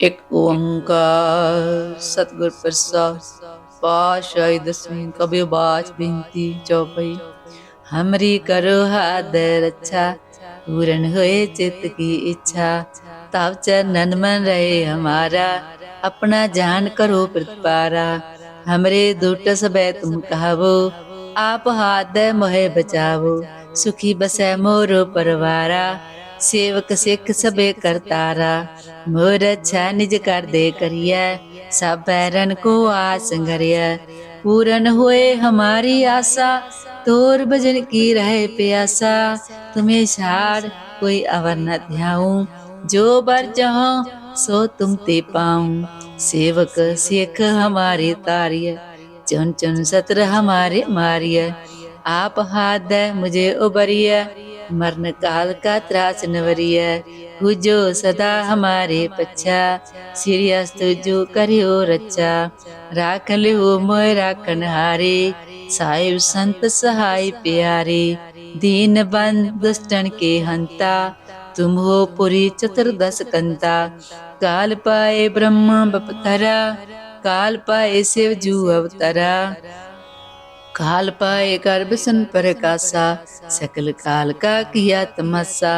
ਇੱਕ ਓੰਕਾਰ, ਸਤਿਗੁਰ ਪ੍ਰਸਾਦ ਪਾਸ਼ਾਹੀ ਦਸਵੀਂ ਕਬੇ ਬਾਜ ਬਿੰਤੀ ਚੌਪਈ। ਹਮਰੀ ਕਰੋ ਹਾਦ ਰੱਛਾ ਪੂਰਨ ਹੋਏ ਚਿਤ ਕੀ ਇੱਛਾ। ਤਵ ਨਨ ਮਨ ਰਹੇ ਹਮਾਰਾ, ਆਪਣਾ ਜਾਨ ਕਰੋ ਪ੍ਰਤਪਾਰਾ। ਹਮਰੇ ਦੁੱਟ ਸਬੈ ਤੁਮ ਕਹਾਵੋ, ਆਪ ਹਾਦ ਮੋਹਿ ਬਚਾਵੋ। ਸੁਖੀ ਬਸੈ ਮੋਰ ਪਰਵਾਰਾ। परवारा सेवक सिख सबे करतारा मोर अच्छा निज कर दे करिया सब बैरन को आस संगरिया पूरन हुए हमारी आशा तोर भजन की रहे प्यासा तुम्हें छाड़ कोई अवर न ध्याऊं जो बर चाहो सो तुम ते पाऊं सेवक सिख हमारे तारिय चुन चुन सत्र हमारे मारिय आप हाथ दे मुझे उबरिय मरण काल का त्रास नवरिय गुजो सदा हमारे पच्छा सिरियस तुझो करियो रच्चा राख लियो मोय राखन हारे साहिब संत सहाय प्यारे दीन बंद दुष्टन के हंता तुम हो पुरी चतुर्दश कंता काल पाए ब्रह्मा बपतरा काल पाए शिव जू अवतरा काल पाए गर्भ सन प्रकाशा, सकल काल का किया तमसा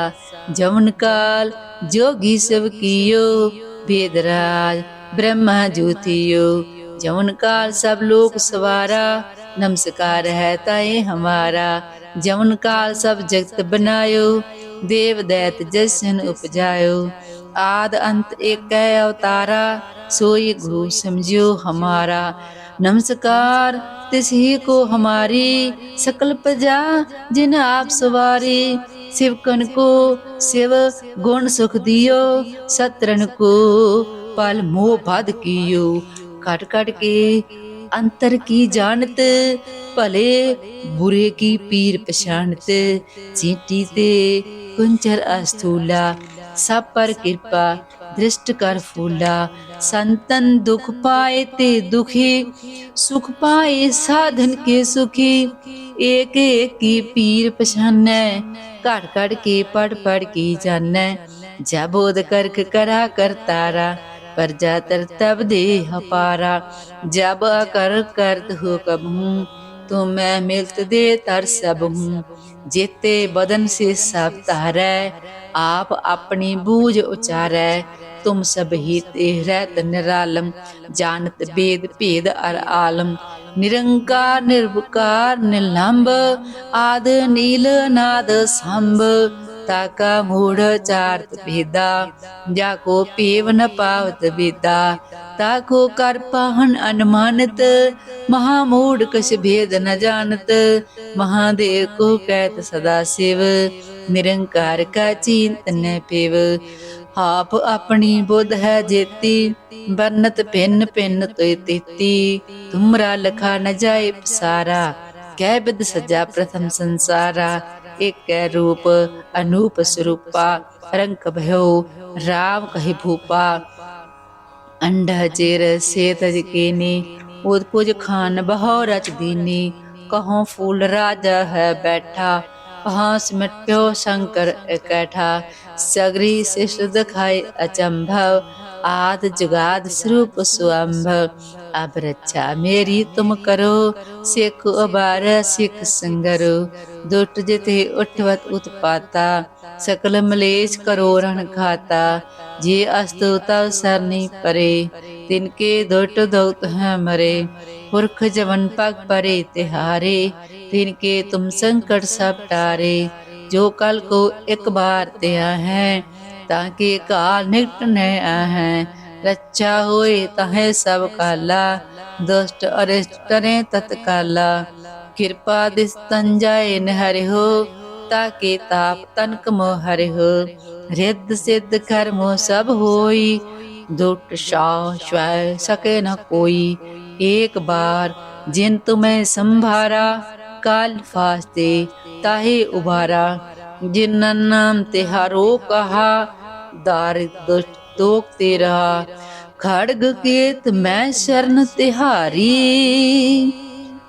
जवन काल जोगी सब कियो, वेदराज ब्रह्मा ज्योतियो। जवन काल सब लोक सवारा, नमस्कार है ताए हमारा। जवन काल सब जगत बनायो, देव दैत जसन उपजायो। आद अंत एक अवतारा, सोई गुरु समझियो हमारा। नमस्कार तिस ही को हमारी सकल प्रजा जिन आप सवारी शिवकन को शिव गुण सुख दियो सत्रन को पल मोह बाध कियो कट कट के अंतर की जानत भले बुरे की पीर पछानत चींटी ते कुंचर अस्थूला सब पर कृपा दृष्ट कर फूला संतन दुख पाए ते दुखी सुख पाए साधन के सुखी एक एक की पीर पछानै घट घट के पढ़ पढ़ की जानै जब बोध करक करा करतारा प्रजा तर तब दे हपारा जब कर करत हो कबहू ਤੂੰ ਮੈਂ ਮਿਲਤ ਦੇ ਤਰ ਸਭ ਹੂੰ। ਜੇਤੇ ਬਦਨ ਸੇ ਸਭ ਤਾਰੈ ਆਪ ਆਪਣੀ ਬੂਝ ਉਚਾਰੈ, ਤੁਮ ਸਭ ਹੀ ਰਹਿਤ ਨਿਰਾਲਮ, ਜਾਣਤ ਬੇਦ ਭੇਦ ਅਰ ਆਲਮ। ਨਿਰੰਕਾਰ, ਨਿਰਵਕਾਰ ਨਿਲੰਭ ਆਦ ਨੀਲ ਨਾਦ ਸੰਭ। ताका मूढ़ चार्त भेदा जाको पेव न पावत वेदा ताको कर पाहन अनुमानित महामूढ़ कछ भेद न जानत महादेव को कहत सदा शिव निरंकार का चिंतन पेव आप अपनी बुध है जेती बरनत भिन्न भिन्न तो तेती तुमरा लखा न जाए सारा कह बिद सजा प्रथम संसारा ਇਕੈ ਰੂਪ ਅਨੂਪ ਸਰੂਪਾ, ਰੰਗ ਭਇਓ, ਰਾਮ ਕਹਿ ਭੂਪਾ। ਅੰਡਾ ਚਿਰ ਸੇਤਜ ਕੀਨੀ, ਉਦ ਕੁਝ ਖਾਨ ਬਹੁ ਰਚ ਦੀਨੀ। ਕਹਉ ਫੂਲ ਰਾਜਾ ਹੈ ਬੈਠਾ ਹਾਂਸ ਮਿਟਿਓ ਸ਼ੰਕਰ ਇਕੈਠਾ। ਸਗਰੀ ਸਿਸ਼ ਦਿਖਾਏ ਅਚੰਭਵ, ਆਦ ਜੁਗਾਦ ਸਰੂਪ ਸੁਅੰਭਵ ਅਬ ਰੱਛਾ ਮੇਰੀ ਤੁਮ ਕਰੋ, ਸਿੱਖ ਉਬਾਰ ਸਿੱਖ ਸੰਗਰੋ। दुट जिते उठवत उत्पाता सकल मलेश करो रण खाता जे अस्तु तव सरनी परे तिनके दुट दौत है मरे पुरख जवन पग परे तिहारे तिनके तुम संकट सब टारे जो कल को एक बार त्या है ताकि काल निकट न है रक्षा होए तहे सब काला दुष्ट अरिष्ट टरे तत्काला ਕਿਰਪਾ ਦਿਸ ਤੰਜਾਏ ਨਹਰਿਹੁ ਤਾਕੇ ਤਾਪ ਤਨਕ ਮੋ ਹਰਿਹੁ। ਰਿੱਧ ਸਿੱਧ ਕਰਮੋ ਸਭ ਹੋਈ, ਦੁਟ ਸ਼ਾਹ ਸ਼ਵੈ ਸਕੇ ਨ ਕੋਈ। ਇੱਕ ਬਾਰ ਜਿਨ ਤੁਮੈ ਸੰਭਾਰਾ, ਕਾਲ ਫਾਸਤੇ ਤਾਹੇ ਉਭਾਰਾ। ਜਿਨ ਨਾਮ ਤਿਹਾਰੋ ਕਹਾ ਦਾਰਿਦ ਤੋਕ ਤੇ ਰਹਾ। ਖੜਗ ਕੇਤ ਮੈਂ ਸ਼ਰਨ ਤਿਹਾਰੀ।